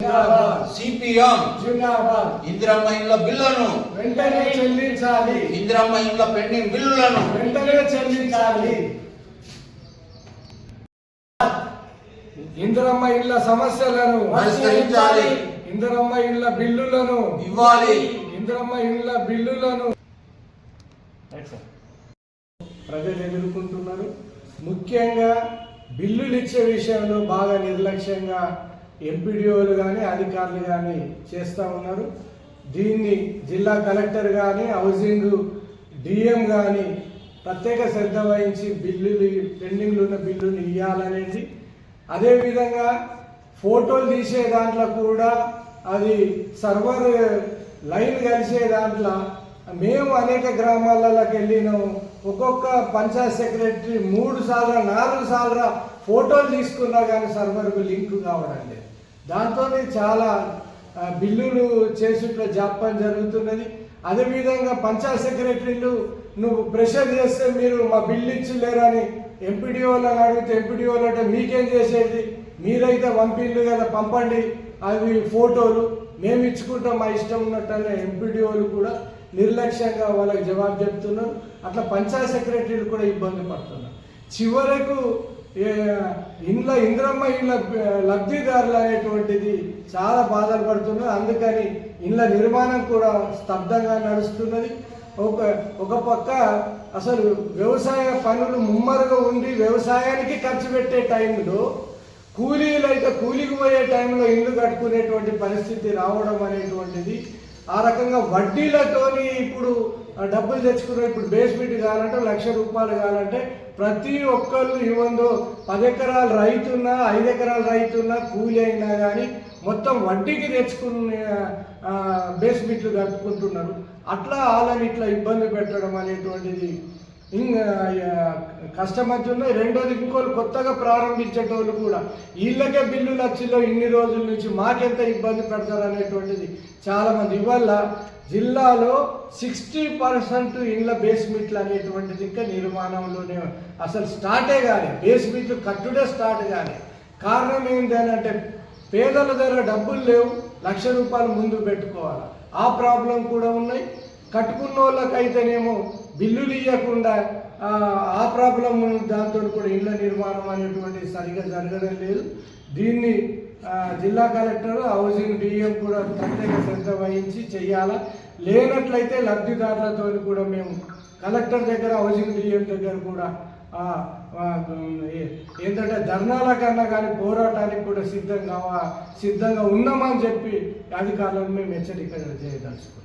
CPM. Indiramma ఇండ్ల బిల్లును. వెంటనే చెల్లించాలి. ఇందిరమ్మ ఇండ్ల పెండింగ్ బిల్లులను. వెంటనే చెల్లించాలి. ఇందిరమ్మ ఇళ్ళ సమస్యలను పరిష్కరించాలి. ఇందిరమ్మ ఇళ్ళ బిల్లులను ఇవ్వాలి. ఇందిరమ్మ ఇళ్ళ బిల్లులను ప్రజలు ఎదుర్కొంటున్నారు. ముఖ్యంగా బిల్లులు ఇచ్చే విషయంలో బాగా నిర్లక్ష్యంగా ఎంపీడీఓలు కానీ అధికారులు కానీ చేస్తూ ఉన్నారు. దీన్ని జిల్లా కలెక్టర్ కానీ హౌసింగ్ డిఎం కానీ ప్రత్యేక శ్రద్ధ వహించి బిల్లులు పెండింగ్లు ఉన్న బిల్లులు ఇవ్వాలనేది అదేవిధంగా ఫోటోలు తీసే దాంట్లో కూడా అది సర్వర్ లైన్ కలిసే దాంట్లో మేము అనేక గ్రామాలలోకి వెళ్ళినాము ఒక్కొక్క పంచాయత్ సెక్రటరీ మూడు సార్లు నాలుగు సార్లు ఫోటోలు తీసుకున్నా కానీ సర్వర్కు లింక్ కావడం లేదు. దాంతో చాలా బిల్లులు బిల్లులు చేసుట్ల జాప్యం జరుగుతున్నది. అదేవిధంగా పంచాయత్ సెక్రటరీలు నువ్వు ప్రెషర్ చేస్తే మీరు మా బిల్లు ఇచ్చిలేరని ఎంపీడీఓలను అడిగితే ఎంపీడీఓలు అంటే మీకేం చేసేది? మీరైతే పంపిల్లు కదా పంపండి అవి ఫోటోలు. మేము ఇచ్చుకుంటాం మా ఇష్టం ఉన్నట్టుగా ఎంపీడీఓలు కూడా నిర్లక్ష్యంగా వాళ్ళకి జవాబు చెప్తున్నారు. అట్లా పంచాయత్ సెక్రటరీలు కూడా ఇబ్బంది పడుతున్నారు. చివరకు ఇండ్ల ఇంద్రమ్మ ఇండ్ల లబ్ధిదారులు అనేటువంటిది చాలా బాధలు పడుతున్నారు. అందుకని ఇండ్ల నిర్మాణం కూడా స్తబ్దంగా నడుస్తున్నది. ఒక ఒక పక్క అసలు వ్యవసాయ పనులు ముమ్మరుగా ఉండి వ్యవసాయానికి ఖర్చు పెట్టే టైంలో కూలీలు అయితే కూలికి పోయే టైంలో ఇల్లు కట్టుకునేటువంటి పరిస్థితి రావడం అనేటువంటిది ఆ రకంగా వడ్డీలతోని ఇప్పుడు డబ్బులు తెచ్చుకున్న ఇప్పుడు బేస్మెంట్ కావాలంటే లక్ష రూపాయలు కావాలంటే ప్రతి ఒక్కళ్ళు ఇవ్వందో పది ఎకరాల రైతున్నా ఐదు ఎకరాలు రైతున్నా కూలి అయినా కానీ మొత్తం వడ్డీకి తెచ్చుకునే బేస్మెంట్లు కట్టుకుంటున్నారు. అట్లా వాళ్ళని ఇట్లా ఇబ్బంది పెట్టడం అనేటువంటిది ఇంకా కష్టమవుతున్నాయి రెండోది ఇంకోళ్ళు కొత్తగా ప్రారంభించేటోళ్ళు కూడా. వీళ్ళకే బిల్లులు వచ్చిలో ఇన్ని రోజుల నుంచి మాకెంత ఇబ్బంది పెడతారు అనేటువంటిది చాలామంది. ఇవల్ల జిల్లాలో సిక్స్టీ పర్సెంట్ ఇళ్ళ బేస్మెంట్లు అనేటువంటిది ఇంకా నిర్మాణంలోనే అసలు స్టార్టే కానీ బేస్మెంట్లు కట్టుడే స్టార్ట్ కానీ కారణం ఏంటి అని అంటే పేదల దగ్గర డబ్బులు లేవు లక్ష రూపాయలు ముందు పెట్టుకోవాలి. ఆ ప్రాబ్లం కూడా ఉన్నాయి. కట్టుకున్న వాళ్ళకైతేనేమో బిల్లులు ఇవ్వకుండా ఆ, ప్రాబ్లం దాంతో కూడా ఇళ్ళ నిర్మాణం అనేటువంటి సరిగా జరగడం లేదు. దీన్ని జిల్లా కలెక్టర్ హౌసింగ్ డిఎం కూడా ప్రత్యేక శ్రద్ధ వహించి చేయాలా? లేనట్లయితే లబ్ధిదారులతో కూడా మేము కలెక్టర్ దగ్గర హౌసింగ్ డిఎం దగ్గర కూడా ఏంటంటే ధర్నాల కన్నా కానీ పోరాటానికి కూడా సిద్ధంగా సిద్ధంగా ఉన్నామని చెప్పి అధికారులను మేము హెచ్చరిక చేయదలుచుకున్నాం.